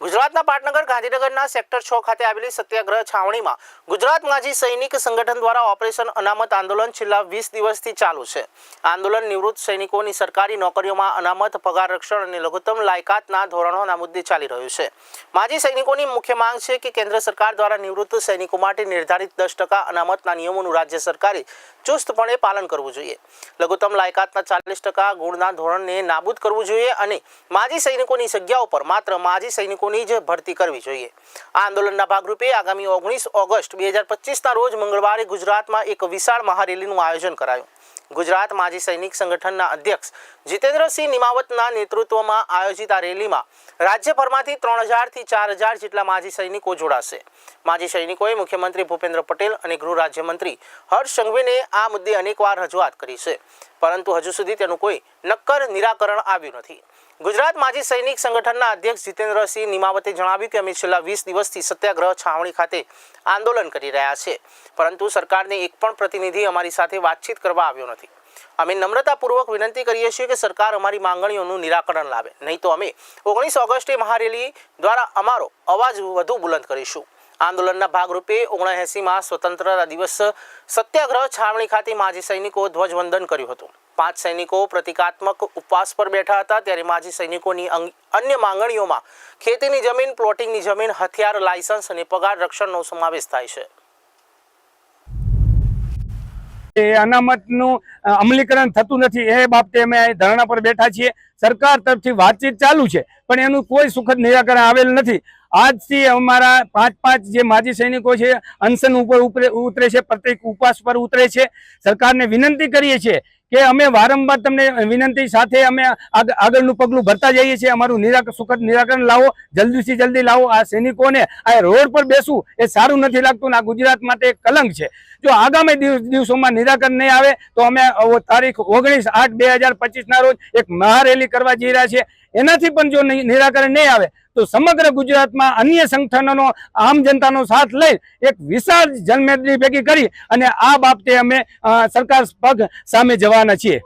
ગુજરાતના પાટનગર, ગાંધીનગરના સેક્ટર છ ખાતે આવેલી સત્યાગ્રહ છાવણીમાં ગુજરાત માજી સૈનિક સંગઠન દ્વારા ઓપરેશન અનામત આંદોલન છેલ્લા વીસ દિવસથી ચાલુ છે. આંદોલન નિવૃત્ત સૈનિકોની સરકારી નોકરીઓમાં અનામત, પગાર, રક્ષણ અને લઘુત્તમ લાયકાતના ધોરણોના મુદ્દે ચાલી રહ્યું છે. માજી સૈનિકોની મુખ્ય માંગ છે કે કેન્દ્ર સરકાર દ્વારા નિવૃત્ત સૈનિકો માટે નિર્ધારિત દસ ટકા અનામતના નિયમોનું રાજ્ય સરકારે ચુસ્તપણે પાલન કરવું જોઈએ. લઘુત્તમ લાયકાતના ચાલીસ ટકા ગુણના ધોરણને નાબૂદ કરવું જોઈએ અને માજી સૈનિકોની જગ્યા ઉપર માત્ર માજી સૈનિકોની જ ભરતી કરવી જોઈએ. આ આંદોલનના ભાગરૂપે આગામી ઓગણીસ ઓગસ્ટ બે હજાર પચીસના રોજ મંગળવારે ગુજરાતમાં એક વિશાળ મહારેલીનું આયોજન કરાયું. ગુજરાત માજી સૈનિક સંગઠનના અધ્યક્ષ જીતેન્દ્રસિંહ નિમાવતના નેતૃત્વમાં આયોજિત આ રેલીમાં રાજ્યભરમાંથી ત્રણ હજારથી ચાર હજાર જેટલા માજી સૈનિકો જોડાશે. માજી સૈનિકોએ મુખ્યમંત્રી ભૂપેન્દ્ર પટેલ અને ગૃહ રાજ્યમંત્રી હર્ષ સંઘવીને આ મુદ્દે અનેકવાર રજૂઆત કરી છે. પરંતુ હજુ સુધી તેનું કોઈ નક્કર નિરાકરણ આવ્યું નથી. ગુજરાત માજી સૈનિક સંગઠનના અધ્યક્ષ જીતેન્દ્રસિંહ નિમાવતે જણાવ્યું કે અમે છેલ્લા વીસ દિવસથી સત્યાગ્રહ છાવણી ખાતે આંદોલન કરી રહ્યા છે. પરંતુ સરકારને એક પણ પ્રતિનિધિ અમારી સાથે વાતચીત કરવા આવ્યો નથી. અમે નમ્રતાપૂર્વક વિનંતી કરીએ છીએ કે સરકાર અમારી માંગણીઓનું નિરાકરણ લાવે. નહીં તો અમે ઓગણીસ ઓગસ્ટે મહારેલી દ્વારા અમારો અવાજ વધુ બુલંદ કરીશું. આંદોલનના ભાગરૂપે ઓગણએંસીમાં સ્વતંત્રતા દિવસ સત્યાગ્રહ છાવણી ખાતે માજી સૈનિકો ધ્વજવંદન કર્યું હતું. પાંચ સૈનિકો પ્રતિકાત્મક ઉપવાસ પર બેઠા હતા ત્યારે માજી સૈનિકોની અન્ય માંગણીઓમાં ખેતીની જમીન, પ્લોટિંગની જમીન, હથિયાર, લાયસન્સ અને પગાર રક્ષણનો સમાવેશ થાય છે. એ અનામતનું અમલીકરણ થતું નથી. એ બાબતે અમે ધરણા પર બેઠા છીએ. સરકાર તરફથી વાતચીત ચાલુ છે, પણ એનું કોઈ સુખદ નિરાકરણ આવેલ નથી. આજથી અમારા પાંચ પાંચ જે માજી સૈનિકો છે, અનશન ઉપર ઉતરે છે, પ્રત્યેક ઉપવાસ પર ઉતરે છે. સરકારને વિનંતી કરીએ છીએ કે અમે વારંવાર તમને વિનંતી સાથે અમે આગ- આગળનું પગલું ભરતા જઈએ છીએ. અમારું નિરાક, સુખદ નિરાકરણ લાવો. જલ્દીથી જલ્દી લાવો. આ સૈનિકોને આ રોડ પર બેસવું એ સારું નથી લાગતું આ ગુજરાત માટે કલંક છે. જો આગામી દિવસોમાં નિરાકરણ નહીં આવે, તો અમે તારીખ ઓગણીસ આઠ બે હજાર રોજ એક મહારેલી કરવા જઈ રહ્યા છીએ. એનાથી પણ જો નિરાકરણ નહીં આવે, તો સમગ્ર ગુજરાતમાં અન્ય સંગઠનોનો, આમ જનતાનો સાથ લઈ એક વિશાળ જનમેદની ભેગી કરી અને આ બાબતે અમે સરકાર પગ સામે જવાના છીએ.